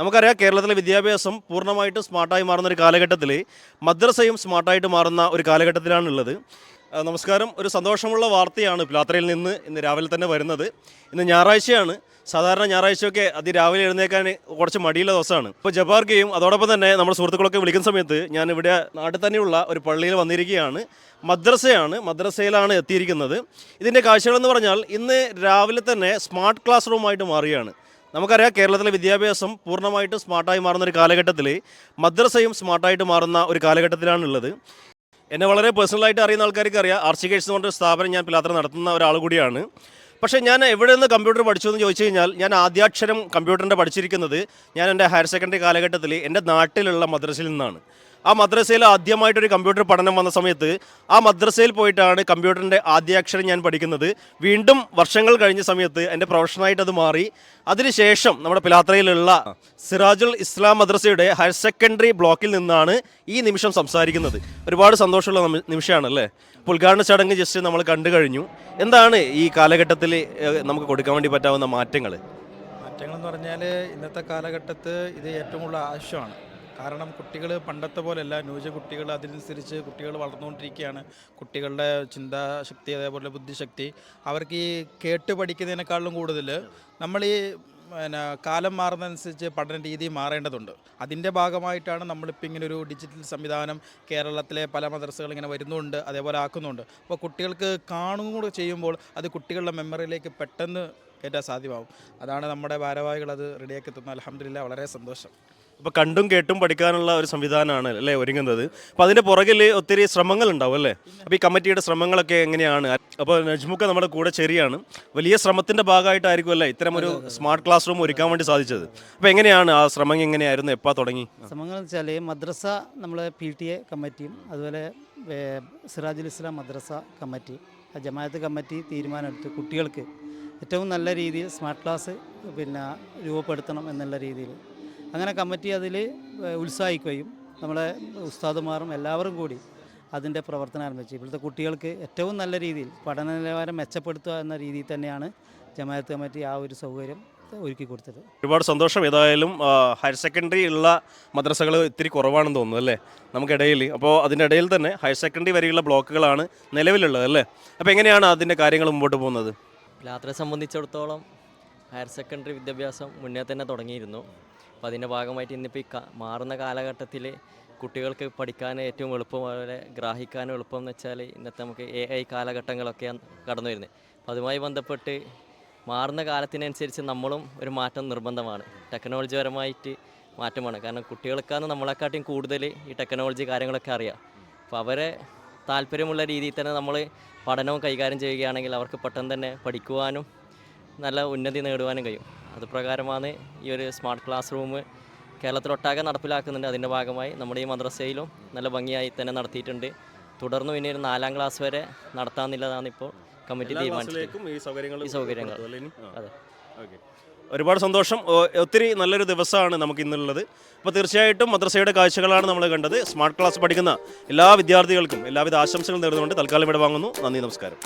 നമുക്കറിയാം കേരളത്തിലെ വിദ്യാഭ്യാസം പൂർണമായിട്ടും സ്മാർട്ടായി മാറുന്ന ഒരു കാലഘട്ടത്തിൽ മദ്രസയും സ്മാർട്ടായിട്ട് മാറുന്ന ഒരു കാലഘട്ടത്തിലാണുള്ളത്. നമസ്കാരം. ഒരു സന്തോഷമുള്ള വാർത്തയാണ് പിലാത്രയിൽ നിന്ന് ഇന്ന് രാവിലെ തന്നെ വരുന്നത്. ഇന്ന് ഞായറാഴ്ചയാണ്. സാധാരണ ഞായറാഴ്ചയൊക്കെ അതിരാവിലെ എഴുന്നേക്കാൻ കുറച്ച് മടിയുള്ള ദിവസമാണ്. ഇപ്പോൾ ജബാർഗയും അതോടൊപ്പം തന്നെ നമ്മുടെ സുഹൃത്തുക്കളൊക്കെ വിളിക്കുന്ന സമയത്ത് ഞാൻ ഇവിടെ നാട്ടിൽ തന്നെയുള്ള ഒരു പള്ളിയിൽ വന്നിരിക്കുകയാണ്. മദ്രസയാണ് മദ്രസയിലാണ് എത്തിയിരിക്കുന്നത്. ഇതിന്റെ കാഴ്ചകളെന്ന് പറഞ്ഞാൽ ഇന്ന് രാവിലെ തന്നെ സ്മാർട്ട് ക്ലാസ് റൂമായിട്ട് മാറുകയാണ്. നമുക്കറിയാം കേരളത്തിലെ വിദ്യാഭ്യാസം പൂർണമായിട്ട് സ്മാർട്ടായി മാറുന്ന ഒരു കാലഘട്ടത്തിൽ മദ്രസയും സ്മാർട്ടായിട്ട് മാറുന്ന ഒരു കാലഘട്ടത്തിലാണുള്ളത്. എന്നെ വളരെ പേഴ്സണലായിട്ട് അറിയുന്ന ആൾക്കാർക്ക് അറിയാം. ആർച്ചിക്കേഴ്സ് എന്ന് പറഞ്ഞൊരു സ്ഥാപനം ഞാൻ പിലാത്ര നടത്തുന്ന ഒരാൾ കൂടിയാണ്. പക്ഷേ ഞാൻ എവിടെ നിന്ന് കമ്പ്യൂട്ടർ പഠിച്ചു എന്ന് ചോദിച്ചു കഴിഞ്ഞാൽ ഞാൻ ആദ്യാക്ഷരം കമ്പ്യൂട്ടറിന്റെ പഠിച്ചിരിക്കുന്നത് ഞാൻ എന്റെ ഹയർ സെക്കൻഡറി കാലഘട്ടത്തിൽ എന്റെ നാട്ടിലുള്ള മദ്രസയിൽ നിന്നാണ്. ആ മദ്രസയിൽ ആദ്യമായിട്ടൊരു കമ്പ്യൂട്ടർ പഠനം വന്ന സമയത്ത് ആ മദ്രസയിൽ പോയിട്ടാണ് കമ്പ്യൂട്ടറിന്റെ ആദ്യാക്ഷരം ഞാൻ പഠിക്കുന്നത്. വീണ്ടും വർഷങ്ങൾ കഴിഞ്ഞ സമയത്ത് എന്റെ പ്രൊഫഷനായിട്ട് അത് മാറി. അതിനുശേഷം നമ്മുടെ പിലാത്രയിലുള്ള സിറാജുൽ ഇസ്ലാം മദ്രസയുടെ ഹയർ സെക്കൻഡറി ബ്ലോക്കിൽ നിന്നാണ് ഈ നിമിഷം സംസാരിക്കുന്നത്. ഒരുപാട് സന്തോഷമുള്ള നിമി- നിമിഷമാണ് അല്ലേ ഉദ്ഘാടന ചടങ്ങ് ജസ്റ്റ് നമ്മൾ കണ്ടു കഴിഞ്ഞു. എന്താണ് ഈ കാലഘട്ടത്തിൽ നമുക്ക് കൊടുക്കാൻ വേണ്ടി പറ്റാവുന്ന മാറ്റങ്ങൾ? മാറ്റങ്ങൾ എന്ന് പറഞ്ഞാൽ ഇന്നത്തെ കാലഘട്ടത്ത് ഇത് ഏറ്റവും കൂടുതൽ ആവശ്യമാണ്. കാരണം കുട്ടികൾ പണ്ടത്തെ പോലെയല്ല. ന്യൂജ കുട്ടികൾ അതിനനുസരിച്ച് കുട്ടികൾ വളർന്നുകൊണ്ടിരിക്കുകയാണ്. കുട്ടികളുടെ ചിന്താശക്തി അതേപോലെ ബുദ്ധിശക്തി അവർക്ക് ഈ കേട്ട് പഠിക്കുന്നതിനേക്കാളും കൂടുതൽ നമ്മൾ ഈ പിന്നെ കാലം മാറുന്നതനുസരിച്ച് പഠന രീതി മാറേണ്ടതുണ്ട്. അതിന്റെ ഭാഗമായിട്ടാണ് നമ്മളിപ്പോൾ ഇങ്ങനെ ഒരു ഡിജിറ്റൽ സംവിധാനം കേരളത്തിലെ പല മദ്രസകൾ ഇങ്ങനെ വരുന്നുണ്ട് അതേപോലെ ആക്കുന്നുണ്ട്. അപ്പോൾ കുട്ടികൾക്ക് കാണുകയും കൂടെ ചെയ്യുമ്പോൾ അത് കുട്ടികളുടെ മെമ്മറിയിലേക്ക് പെട്ടെന്ന് കയറ്റാൻ സാധ്യമാവും. അതാണ് നമ്മുടെ ഭാരവാഹികൾ അത് റെഡിയാക്കി തന്ന അലഹമില്ല വളരെ സന്തോഷം. ഇപ്പോൾ കണ്ടും കേട്ടും പഠിക്കാനുള്ള ഒരു സംവിധാനമാണ് അല്ലേ ഒരുങ്ങുന്നത്. അപ്പോൾ അതിന്റെ പുറകിൽ ഒത്തിരി ശ്രമങ്ങൾ ഉണ്ടാവും അല്ലേ? അപ്പോൾ ഈ കമ്മിറ്റിയുടെ ശ്രമങ്ങളൊക്കെ എങ്ങനെയാണ്? അപ്പോൾ നജ്മുക്ക നമ്മുടെ കൂടെ ചെറിയാണ് വലിയ ശ്രമത്തിന്റെ ഭാഗമായിട്ടായിരിക്കും അല്ലേ ഇത്തരം ഒരു സ്മാർട്ട് ക്ലാസ് റൂം ഒരുക്കാൻ വേണ്ടി സാധിച്ചത്. അപ്പോൾ എങ്ങനെയാണ് ആ ശ്രമം എങ്ങനെയായിരുന്നു? എപ്പോൾ തുടങ്ങി? ശ്രമങ്ങൾ എന്ന് വെച്ചാൽ മദ്രസ നമ്മളെ പി ടി എ കമ്മിറ്റിയും അതുപോലെ സിറാജുൽ ഇസ്ലാം മദ്രസ കമ്മിറ്റി ജമാഅത്ത് കമ്മിറ്റി തീരുമാനമെടുത്ത് കുട്ടികൾക്ക് ഏറ്റവും നല്ല രീതിയിൽ സ്മാർട്ട് ക്ലാസ് പിന്നെ രൂപപ്പെടുത്തണം എന്നുള്ള രീതിയിൽ അങ്ങനെ കമ്മിറ്റി അതിൽ ഉത്സാഹിക്കുകയും നമ്മളെ ഉസ്താദുമാറും എല്ലാവരും കൂടി അതിന്റെ പ്രവർത്തനം ആരംഭിച്ചു. ഇവിടുത്തെ കുട്ടികൾക്ക് ഏറ്റവും നല്ല രീതിയിൽ പഠന നിലവാരം മെച്ചപ്പെടുത്തുക എന്ന രീതിയിൽ തന്നെയാണ് ജമാഅത്ത് കമ്മിറ്റി ആ ഒരു സൗകര്യം ഒരുക്കി കൊടുത്തത്. ഒരുപാട് സന്തോഷം. ഏതായാലും ഹയർ സെക്കൻഡറി ഉള്ള മദ്രസകൾ ഇത്തിരി കുറവാണെന്ന് തോന്നുന്നു അല്ലേ? നമുക്കിടയിൽ. അപ്പോൾ അതിന്റെ ഇടയിൽ തന്നെ ഹയർ സെക്കൻഡറി വരെയുള്ള ബ്ലോക്കുകളാണ് നിലവിലുള്ളത് അല്ലേ? അപ്പോൾ എങ്ങനെയാണ് അതിന്റെ കാര്യങ്ങൾ മുമ്പോട്ട് പോകുന്നത്? യാത്രയെ സംബന്ധിച്ചിടത്തോളം ഹയർ സെക്കൻഡറി വിദ്യാഭ്യാസം മുന്നേ തന്നെ തുടങ്ങിയിരുന്നു. അപ്പോൾ അതിന്റെ ഭാഗമായിട്ട് ഇന്നിപ്പോൾ ഈ മാറുന്ന കാലഘട്ടത്തിൽ കുട്ടികൾക്ക് പഠിക്കാൻ ഏറ്റവും എളുപ്പം അതുപോലെ ഗ്രാഹിക്കാനും എളുപ്പം എന്ന് വെച്ചാൽ ഇന്നത്തെ നമുക്ക് എ ഐ കാലഘട്ടങ്ങളൊക്കെയാണ് കടന്നു വരുന്നത്. അപ്പോൾ അതുമായി ബന്ധപ്പെട്ട് മാറുന്ന കാലത്തിനനുസരിച്ച് നമ്മളും ഒരു മാറ്റം നിർബന്ധമാണ്. ടെക്നോളജി പരമായിട്ട് മാറ്റമാണ്. കാരണം കുട്ടികൾക്കാണ് നമ്മളെക്കാട്ടിയും കൂടുതൽ ഈ ടെക്നോളജി കാര്യങ്ങളൊക്കെ അറിയാം അപ്പോൾ അവരെ താല്പര്യമുള്ള രീതിയിൽ തന്നെ നമ്മൾ പഠനവും കൈകാര്യം ചെയ്യുകയാണെങ്കിൽ അവർക്ക് പെട്ടെന്ന് തന്നെ പഠിക്കുവാനും നല്ല ഉന്നതി നേടുവാനും കഴിയും. അത് പ്രകാരമാണ് ഈ ഒരു സ്മാർട്ട് ക്ലാസ് റൂം കേരളത്തിലൊട്ടാകെ നടപ്പിലാക്കുന്നുണ്ട്. അതിന്റെ ഭാഗമായി നമ്മുടെ ഈ മദ്രസയിലും നല്ല ഭംഗിയായി തന്നെ നടത്തിയിട്ടുണ്ട്. തുടർന്ന് പിന്നെ ഒരു നാലാം ക്ലാസ് വരെ നടത്താമെന്നുള്ളതാണ് ഇപ്പോൾ കമ്മിറ്റി തീരുമാനിച്ചത് ഈ സൗകര്യങ്ങൾ? അതെ. ഒരുപാട് സന്തോഷം. ഒത്തിരി നല്ലൊരു ദിവസമാണ് നമുക്ക് ഇന്നുള്ളത് അപ്പോൾ തീർച്ചയായിട്ടും മദ്രസയുടെ കാഴ്ചകളാണ് നമ്മൾ കണ്ടത്. സ്മാർട്ട് ക്ലാസ് പഠിക്കുന്ന എല്ലാ വിദ്യാർത്ഥികൾക്കും എല്ലാവിധ ആശംസകൾ നേർന്നുകൊണ്ട് തൽക്കാലം ഇവിടെ വാങ്ങുന്നു. നന്ദി നമസ്കാരം.